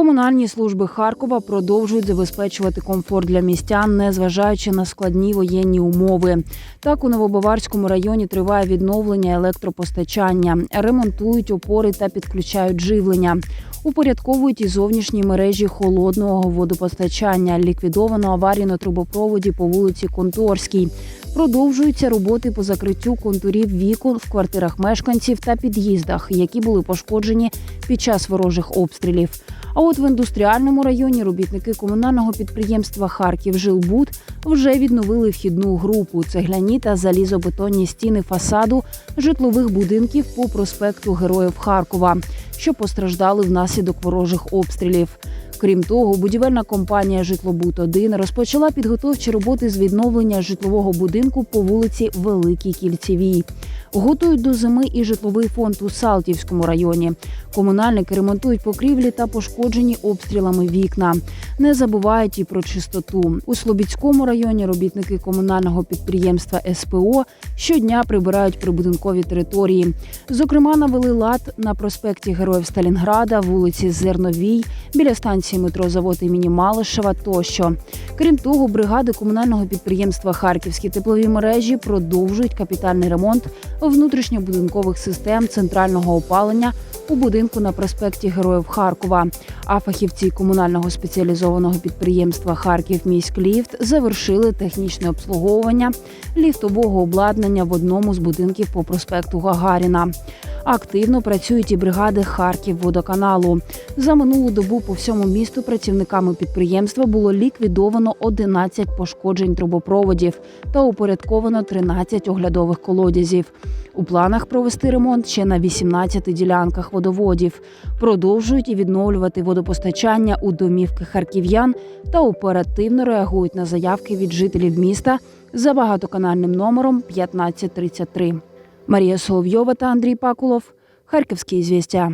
Комунальні служби Харкова продовжують забезпечувати комфорт для містян, незважаючи на складні воєнні умови. Так у Новобаварському районі триває відновлення електропостачання, ремонтують опори та підключають живлення. Упорядковують і зовнішні мережі холодного водопостачання. Ліквідовано аварію на трубопроводі по вулиці Конторській. Продовжуються роботи по закриттю контурів вікон в квартирах мешканців та під'їздах, які були пошкоджені під час ворожих обстрілів. А от в індустріальному районі робітники комунального підприємства Харків Жилбуд вже відновили вхідну групу цегляні та залізобетонні стіни фасаду житлових будинків по проспекту Героїв Харкова, що постраждали внаслідок ворожих обстрілів. Крім того, будівельна компанія Житлобуд 1 розпочала підготовчі роботи з відновлення житлового будинку по вулиці Великій Кільцевій. Готують до зими і житловий фонд у Салтівському районі. Комунальники ремонтують покрівлі та пошкоджені обстрілами вікна. Не забувають і про чистоту. У Слобідському районі робітники комунального підприємства СПО щодня прибирають прибудинкові території. Зокрема, навели лад на проспекті Героїв Сталінграда, вулиці Зерновій, біля станції метро Завод імені Малишева тощо. Крім того, бригади комунального підприємства Харківські теплові мережі продовжують капітальний ремонт внутрішньобудинкових систем центрального опалення у будинку на проспекті Героїв Харкова. А фахівці комунального спеціалізованого підприємства Харків міськліфт завершили технічне обслуговування ліфтового обладнання в одному з будинків по проспекту Гагаріна. Активно працюють і бригади Харків водоканалу. За минулу добу по всьому місту працівниками підприємства було ліквідовано 11 пошкоджень трубопроводів та упорядковано 13 оглядових колодязів. У планах провести ремонт ще на 18 ділянках водоводів. Продовжують і відновлювати водопостачання у домівки харків'ян та оперативно реагують на заявки від жителів міста за багатоканальним номером 1533. Марія Соловйова та Андрій Пакулов. Харківські звістя.